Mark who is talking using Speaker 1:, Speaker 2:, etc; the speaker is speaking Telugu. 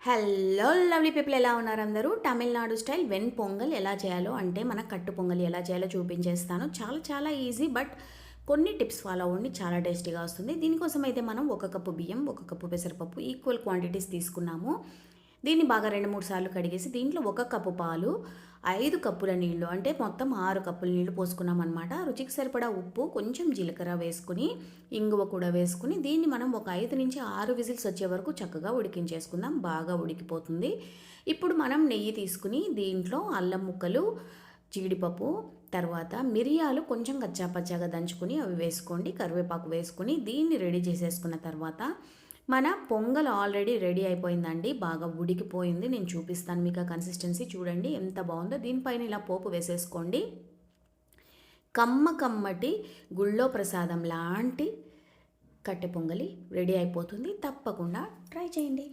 Speaker 1: హలో లవ్లీ పీపుల్ ఎలా ఉన్నారు అందరూ? తమిళనాడు స్టైల్ వెన్ పొంగల్ ఎలా చేయాలో అంటే మన కట్టు పొంగల్ ఎలా చేయాలో చూపించేస్తాను. చాలా చాలా ఈజీ బట్ కొన్ని టిప్స్ ఫాలో అవ్వండి చాలా టేస్టీగా వస్తుంది. దీనికోసం అయితే మనం ఒక కప్పు బియ్యం ఒక కప్పు పెసరపప్పు ఈక్వల్ క్వాంటిటీస్ తీసుకున్నాము. దీన్ని బాగా రెండు మూడు సార్లు కడిగేసి దీంట్లో ఒక కప్పు పాలు ఐదు కప్పుల నీళ్ళు అంటే మొత్తం ఆరు కప్పుల నీళ్ళు పోసుకున్నాం అనమాట రుచికి సరిపడా ఉప్పు కొంచెం జీలకర్ర వేసుకుని ఇంగువ కూడా వేసుకుని దీన్ని మనం ఒక ఐదు నుంచి ఆరు విజిల్స్ వచ్చే వరకు చక్కగా ఉడికించేసుకుందాం. బాగా ఉడికిపోతుంది. ఇప్పుడు మనం నెయ్యి తీసుకుని దీంట్లో అల్లం ముక్కలు జీడిపప్పు తర్వాత మిరియాలు కొంచెం కచ్చాపచ్చాగా దంచుకుని అవి వేసుకోండి. కరివేపాకు వేసుకుని దీన్ని రెడీ చేసేసుకున్న తర్వాత మన పొంగల్ ఆల్రెడీ రెడీ అయిపోయిందండి. బాగా ఉడికిపోయింది. నేను చూపిస్తాను మీకు ఆ కన్సిస్టెన్సీ చూడండి. ఎంత బాగుందో. దీనిపైన ఇలా పోపు వేసేసుకోండి. కమ్మ కమ్మటి గుళ్ళో ప్రసాదం లాంటి కట్టె పొంగలి రెడీ అయిపోతుంది. తప్పకుండా ట్రై చేయండి.